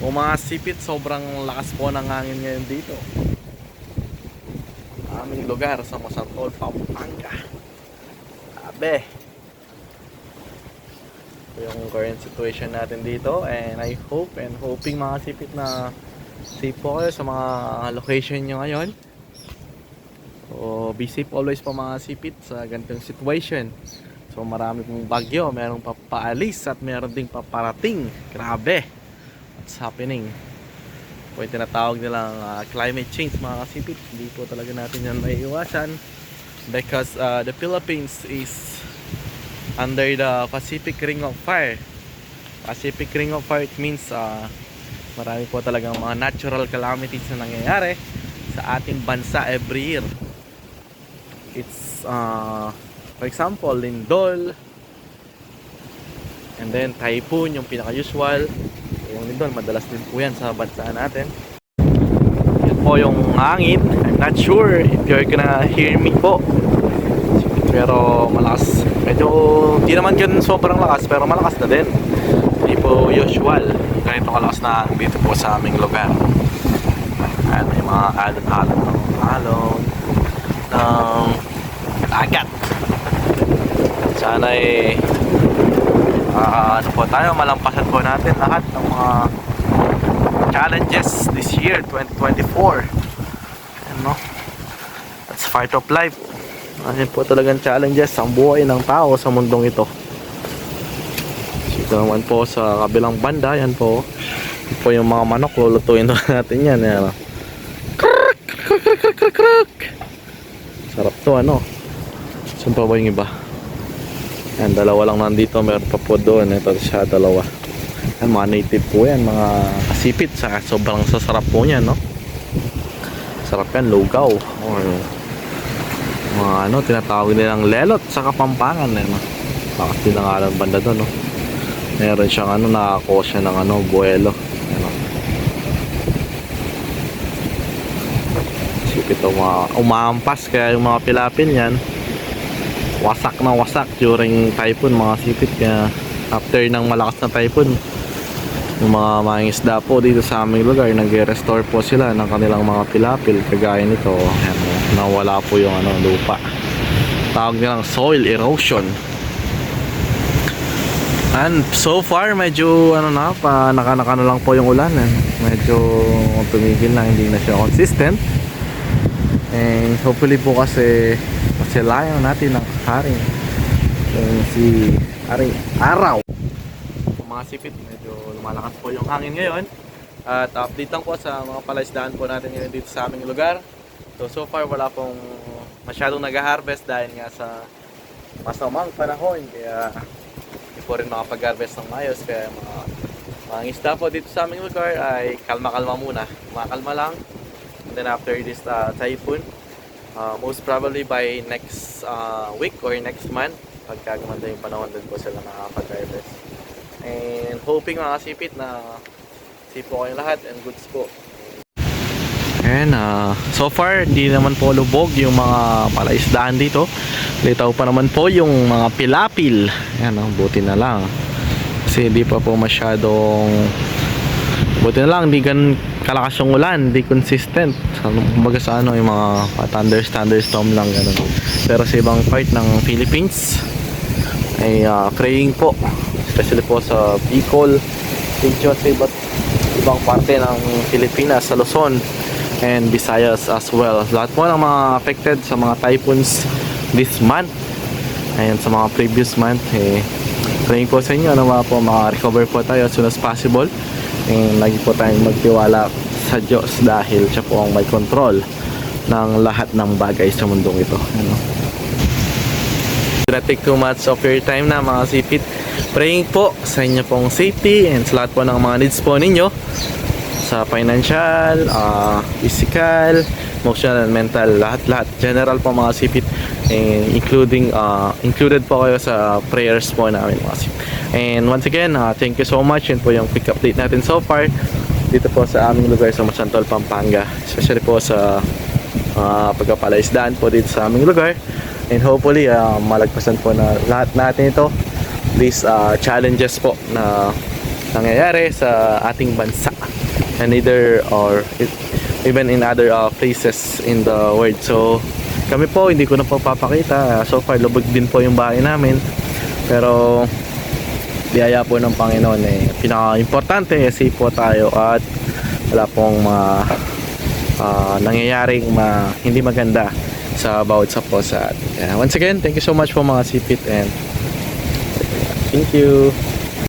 O mga sipit, sobrang lakas po ng hangin ngayon dito. Aming lugar sa Masantol, Pampanga. Sabi. Ito yung current situation natin dito and I hope and hoping mga sipit na safe po kayo sa mga location nyo ngayon. So, be safe always po mga sipit sa ganitong situation. So, marami pong bagyo, merong papaalis at meron ding paparating. Grabe! What's happening? Po yung tinatawag nilang ah, climate change mga kasipit. Hindi po talaga natin yan maiiwasan because uh, the Philippines is under the Pacific Ring of Fire. Pacific Ring of Fire it means uh, marami po talagang mga natural calamities na nangyayari sa ating bansa every year. It's uh, for example, lindol and then typhoon yung pinaka-usual. Yung lindol, madalas din po yan sa bansa natin. Yan po yung hangin. I'm not sure if you're gonna hear me po. Pero malakas. Medyo, di naman ganun sobrang lakas, pero malakas na din. Hindi po usual. Ganito kalakas na dito po sa aming lugar. Ayan, may mga alon-alon ng alon ng agat. Sana eh ah, ano po tayo, malampasan po natin lahat ng mga challenges this year, 2024. Ano? That's part of life. Ano po talagang challenges ang buhay ng tao sa mundong ito. Dito naman po sa kabilang banda, yan po. Yan po yung mga manok, lulutuin na natin yan. yan. Krrrk, krrrk, krrrk, krrrk, krrrk. Sarap to ano. Saan pa ba yung iba? Yan, dalawa lang nandito. Meron pa po doon. Ito siya, dalawa. Yan, mga native po yan. Mga kasipit. Sa, sobrang sasarap po niyan, no? Sarap yan, lugaw. Or mga ano, tinatawag nilang lelot sa Kapampangan. Eh, no? Bakas din ang alam banda doon, no? Meron siyang ano, nakakuha siya ng ano, buwelo. Ano? Sipit uma umaampas kaya yung mga pilapin yan wasak na wasak during typhoon mga sipit. Kaya after ng malakas na typhoon yung mga mangingisda po dito sa aming lugar nag-restore po sila ng kanilang mga pilapil. Kagaya nito ayan, nawala po yung ano, lupa. Tawag nilang soil erosion. And so far medyo ano na pa naka-naka na lang po yung ulan. Eh. medyo tumigil na hindi na siya consistent. And hopefully po kasi masilayan natin ang yung si haring araw. Mga sipit medyo lumalakas po yung hangin ngayon. At update lang po sa mga palaisdaan po natin ngayon dito sa aming lugar. So so far wala pong masyadong nag-harvest dahil nga sa masamang panahon. Kaya hindi po rin makapag-harvest ng mayos kaya mga mga isda po dito sa aming lugar ay kalma-kalma muna. Kumakalma lang. And then after this uh, typhoon uh, most probably by next uh, week or next month pagka gumanda yung panahon doon po sila nakakapag-harvest and hoping mga sipit na safe po kayong lahat and goods po. And uh, so far hindi naman po lubog yung mga palaisdaan dito. Litaw pa naman po yung mga pilapil. Yan oh, buti na lang. Kasi hindi pa po masyadong buti na lang hindi gan kalakas yung ulan hindi consistent. Ano, kumbaga sa ano yung mga thunder thunderstorm lang ganun. Pero sa ibang part ng Philippines ay uh, praying po. Especially po sa Bicol region sa iba't ibang parte ng Pilipinas sa Luzon and Visayas as well. Lahat po ng mga affected sa mga typhoons this month. Ayun sa mga previous month eh, praying po sa inyo na mga po maka-recover po tayo as soon as possible and lagi po tayong magtiwala sa Diyos dahil siya po ang may control ng lahat ng bagay sa mundong ito. Ano? Not take too much of your time na mga sipit. Praying po sa inyo pong safety and sa lahat po ng mga needs po ninyo sa financial, uh, physical, emotional and mental. Lahat-lahat general po mga sipit. And including uh, included po kayo sa prayers po namin mga sipit and once again uh, thank you so much. Yun po yung quick update natin so far dito po sa aming lugar sa Masantol, Pampanga. Especially po sa uh, pagkapalaisdaan po dito sa aming lugar. And hopefully uh, malagpasan po na lahat natin ito. These uh, challenges po na nangyayari sa ating bansa. And either or it, even in other uh, places in the world. So kami po hindi ko na po papakita. So far lubog din po yung bahay namin. Pero biyaya po ng Panginoon eh pinaka-importante eh, safe po tayo at wala pong mga ah, nangyayaring ma, hindi maganda sa bawat sa po. Kaya once again, thank you so much po mga sipit and thank you.